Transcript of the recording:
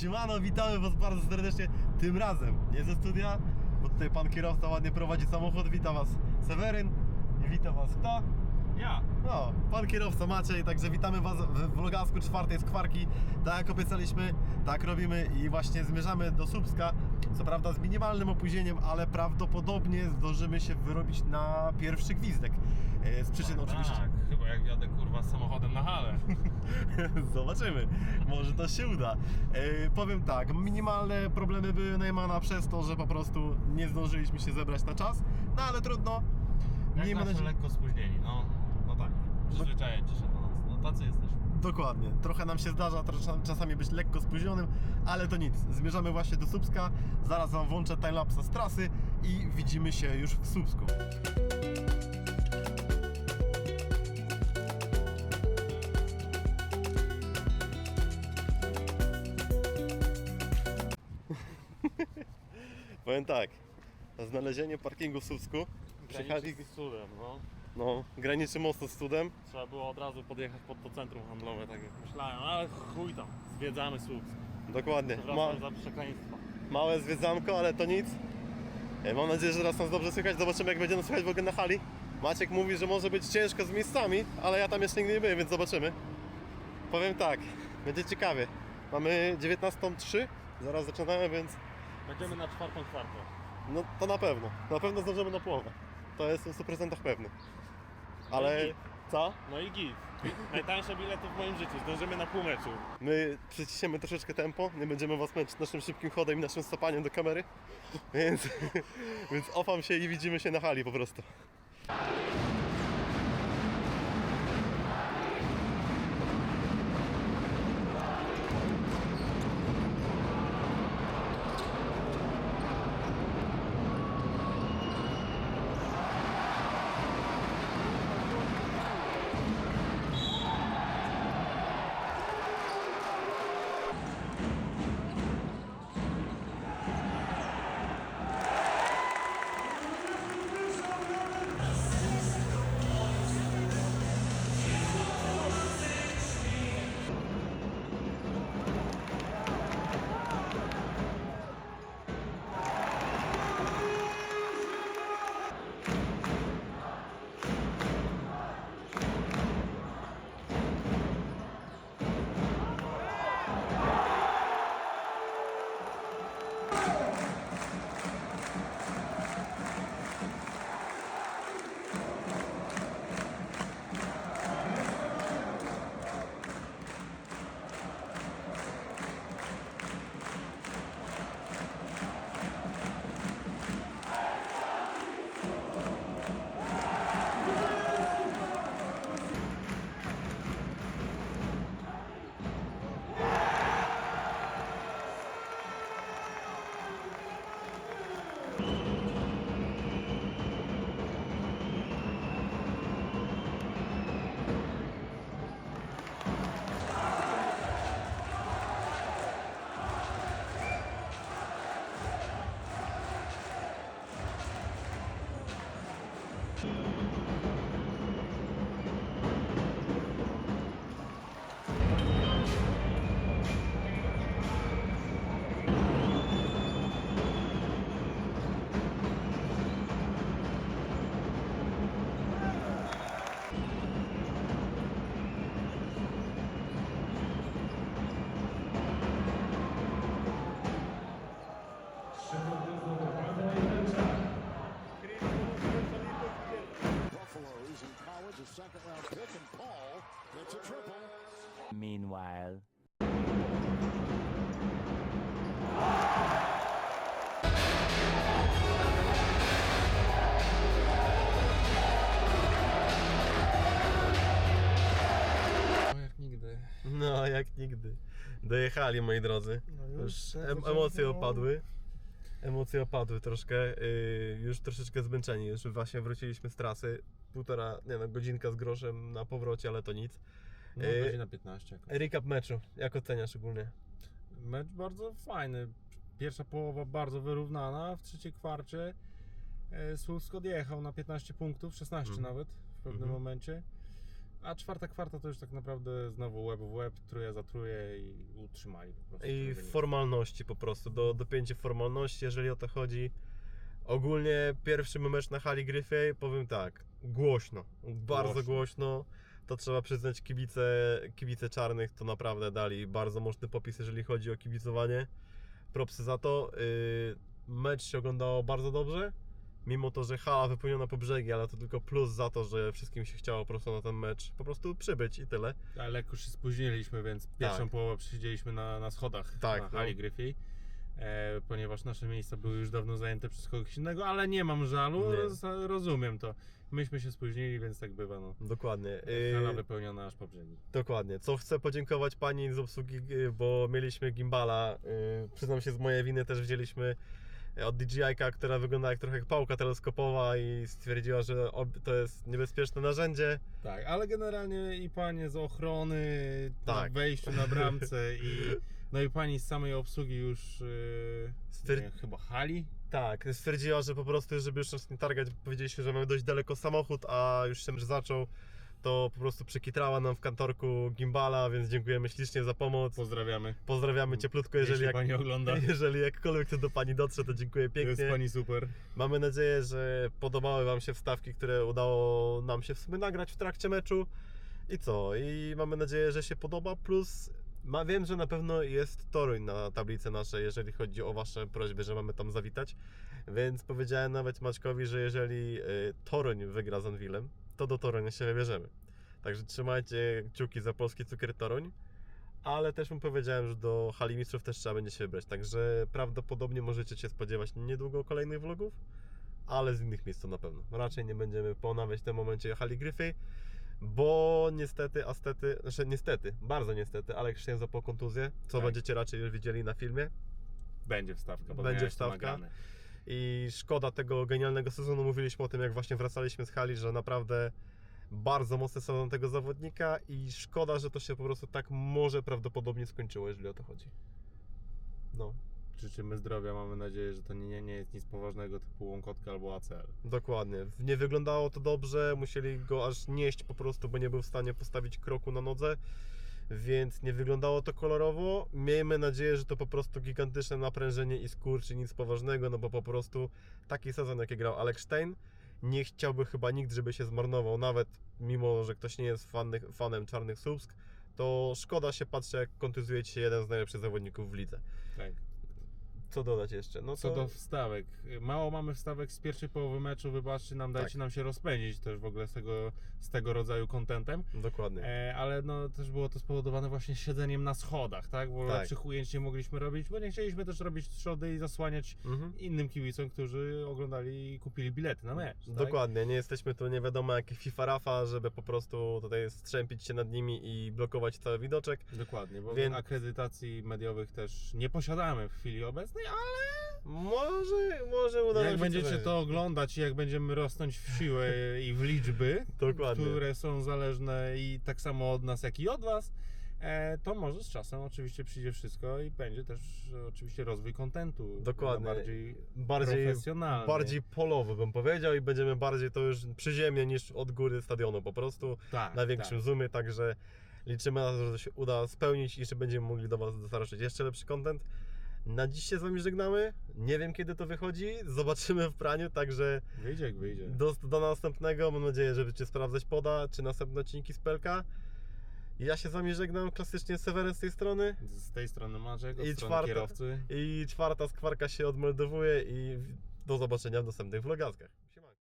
Siemano, witamy Was bardzo serdecznie. Tym razem nie ze studia, bo tutaj pan kierowca ładnie prowadzi samochód. Witam Was Seweryn i witam Was kto? Ja. No, pan kierowca Maciej, także witamy Was w vlogasku czwartej skwarki. Tak jak obiecaliśmy, tak robimy i właśnie zmierzamy do Słupska. Co prawda z minimalnym opóźnieniem, ale prawdopodobnie zdążymy się wyrobić na pierwszy gwizdek. E, Z przyczyn oczywiście. Tak, chyba jak jadę kurwa samochodem na halę. Zobaczymy, może to się uda. E, powiem tak, minimalne problemy były Neymana przez to, że po prostu nie zdążyliśmy się zebrać na czas, no ale trudno. Jak Miejmy nadzieję- lekko spóźnieni, no. Przyzwyczajecie się do nas. No tacy jesteśmy. Dokładnie, trochę nam się zdarza czasami być lekko spóźnionym, ale to nic. Zmierzamy właśnie do Słupska, zaraz Wam włączę timelapsa z trasy i widzimy się już w Słupsku. Powiem tak, na znalezienie parkingu w Słupsku przyjechali, Graniczy z cudem, no. No, graniczy mocno z cudem. Trzeba było od razu podjechać pod to centrum handlowe, tak jak myślałem, ale chuj tam, zwiedzamy Słupsk. Dokładnie, Ma, za przekleństwa. małe zwiedzamko, ale to nic. E, Mam nadzieję, że teraz nas dobrze słychać. Zobaczymy, jak będzie nas słychać w ogóle na hali. Maciek mówi, że może być ciężko z miejscami, ale ja tam jeszcze nigdy nie byłem, więc zobaczymy. Powiem tak, będzie ciekawie. Mamy 19.03, zaraz zaczynamy, więc Będziemy na czwartą kwartę. no to na pewno. Na pewno zdążymy na połowę. To jestem w 100% pewny. No Ale i git. co? No i git. Najtańsze bilety w moim życiu, zdążymy na pół meczu. My przyciśniemy troszeczkę tempo, nie będziemy was męczyć naszym szybkim chodem i naszym stopaniem do kamery, więc, więc ofam się i widzimy się na hali po prostu. Meanwhile. No jak nigdy. No, jak nigdy. Dojechali, moi drodzy. No już, już tak em, emocje opadły. Emocje opadły troszkę. Yy, już troszeczkę zmęczeni. Już właśnie wróciliśmy z trasy. Półtora, nie no, godzinka z groszem na powrocie, ale to nic. No, Yy, godzina 15 jakoś. Recap meczu. Jak oceniasz ogólnie? Mecz bardzo fajny. Pierwsza połowa bardzo wyrównana. W trzeciej kwarcie e, Słupsk odjechał na 15 punktów, 16 Mhm. nawet w pewnym Mhm. momencie. A czwarta kwarta to już tak naprawdę znowu łeb w łeb, truja za truje i utrzymali po prostu. I formalności po prostu, do, dopięcie formalności, jeżeli o to chodzi. Ogólnie pierwszy mecz na hali Gryfiej, powiem tak, głośno, bardzo Głośno. głośno. To trzeba przyznać kibice, kibice czarnych to naprawdę dali bardzo mocny popis, jeżeli chodzi o kibicowanie. Propsy za to. Yy, mecz się oglądało bardzo dobrze, mimo to, że hala wypełniona po brzegi, ale to tylko plus za to, że wszystkim się chciało po prostu na ten mecz po prostu przybyć i tyle. Ale lekko się spóźniliśmy, więc pierwszą Tak. połowę przysiedzieliśmy na, na schodach Tak, na no. hali Gryfiej. E, ponieważ nasze miejsca były już dawno zajęte przez kogoś innego, ale nie mam żalu, Nie. roz, rozumiem to. Myśmy się spóźnili, więc tak bywa. No. Dokładnie. Hala Yy, wypełniona aż po brzegi. Dokładnie. Co chcę podziękować pani z obsługi, y, bo mieliśmy gimbala. y, Przyznam się z mojej winy też wzięliśmy y, od DJI-ka, która wygląda jak trochę jak pałka teleskopowa i stwierdziła, że to jest niebezpieczne narzędzie. Tak, ale generalnie i panie z ochrony na Tak. wejściu na bramce i no i pani z samej obsługi już yy, Stwier- nie, chyba hali. Tak, stwierdziła, że po prostu, żeby już nas nie targać, powiedzieliśmy, że mamy dość daleko samochód, a już się zaczął, to po prostu przykitrała nam w kantorku gimbala, więc dziękujemy ślicznie za pomoc. Pozdrawiamy. Pozdrawiamy cieplutko, jeżeli, Jeśli jak, pani ogląda, jeżeli jakkolwiek to do pani dotrze, to dziękuję jest pięknie. pani super. Mamy nadzieję, że podobały Wam się wstawki, które udało nam się w sumie nagrać w trakcie meczu. I co? I mamy nadzieję, że się podoba. Plus ma, wiem, że na pewno jest Toruń na tablicy naszej, jeżeli chodzi o Wasze prośby, że mamy tam zawitać. Więc powiedziałem nawet Maćkowi, że jeżeli y, Toruń wygra z Anwilem, to do Torunia się wybierzemy. Także trzymajcie kciuki za polski cukier Toruń. Ale też mu powiedziałem, że do hali mistrzów też trzeba będzie się wybrać. Także prawdopodobnie możecie się spodziewać niedługo kolejnych vlogów, ale z innych miejsc to na pewno. Raczej nie będziemy ponawiać w tym momencie hali Gryfy, bo niestety, astety, znaczy niestety, bardzo niestety, Alek Szczęs zapał kontuzję, co Tak. będziecie raczej już widzieli na filmie. Będzie wstawka, bo Będzie wstawka. I szkoda tego genialnego sezonu. Mówiliśmy o tym, jak właśnie wracaliśmy z hali, że naprawdę bardzo mocny sezon tego zawodnika i szkoda, że to się po prostu tak może prawdopodobnie skończyło, jeżeli o to chodzi. No, Życzymy zdrowia, mamy nadzieję, że to nie, nie jest nic poważnego typu łąkotka albo ACL. dokładnie. Nie wyglądało to dobrze, musieli go aż nieść po prostu, bo nie był w stanie postawić kroku na nodze, więc nie wyglądało to kolorowo. Miejmy nadzieję, że to po prostu gigantyczne naprężenie i skurcz i nic poważnego, no bo po prostu taki sezon, jaki grał Alex Stein, nie chciałby chyba nikt, żeby się zmarnował, nawet mimo, że ktoś nie jest fanych, fanem Czarnych Słupsk, to szkoda się patrzy, jak kontuzuje ci się jeden z najlepszych zawodników w lidze. Tak. Co dodać jeszcze? No Co to... do wstawek. Mało mamy wstawek z pierwszej połowy meczu, wybaczcie nam, dajcie Tak. nam się rozpędzić też w ogóle z tego, z tego rodzaju kontentem. Dokładnie. E, ale no też było to spowodowane właśnie siedzeniem na schodach, tak? Bo Tak. lepszych ujęć nie mogliśmy robić, bo nie chcieliśmy też robić trzody i zasłaniać Mhm. innym kibicom, którzy oglądali i kupili bilety na mecz. Tak? Dokładnie, nie jesteśmy tu nie wiadomo jaki FIFA Rafa, żeby po prostu tutaj strzępić się nad nimi i blokować cały widoczek. Dokładnie, bo Więc- akredytacji mediowych też nie posiadamy w chwili obecnej, ale Może, może uda nam jak się będziecie coś. to oglądać i jak będziemy rosnąć w siłę i w liczby, Dokładnie. które są zależne i tak samo od nas, jak i od was, e, to może z czasem oczywiście przyjdzie wszystko i będzie też e, oczywiście rozwój kontentu. Dokładnie. Bardziej bardziej, profesjonalny. bardziej polowy bym powiedział i będziemy bardziej to już przyziemnie niż od góry stadionu po prostu, tak, na większym tak. zoomie, także liczymy na to, że to się uda spełnić i że będziemy mogli do Was dostarczyć jeszcze lepszy content. Na dziś się z Wami żegnamy, nie wiem kiedy to wychodzi, zobaczymy w praniu, także Wyjdzie jak wyjdzie. Do, do następnego, mam nadzieję, że będziecie sprawdzać poda, czy następne odcinki z Pelka. Ja się z Wami żegnam, klasycznie Seweryn z tej strony. Z tej strony Maciek, od I strony czwarta- kierowcy. I czwarta skwarka się odmeldowuje i do zobaczenia w następnych vlogaskach.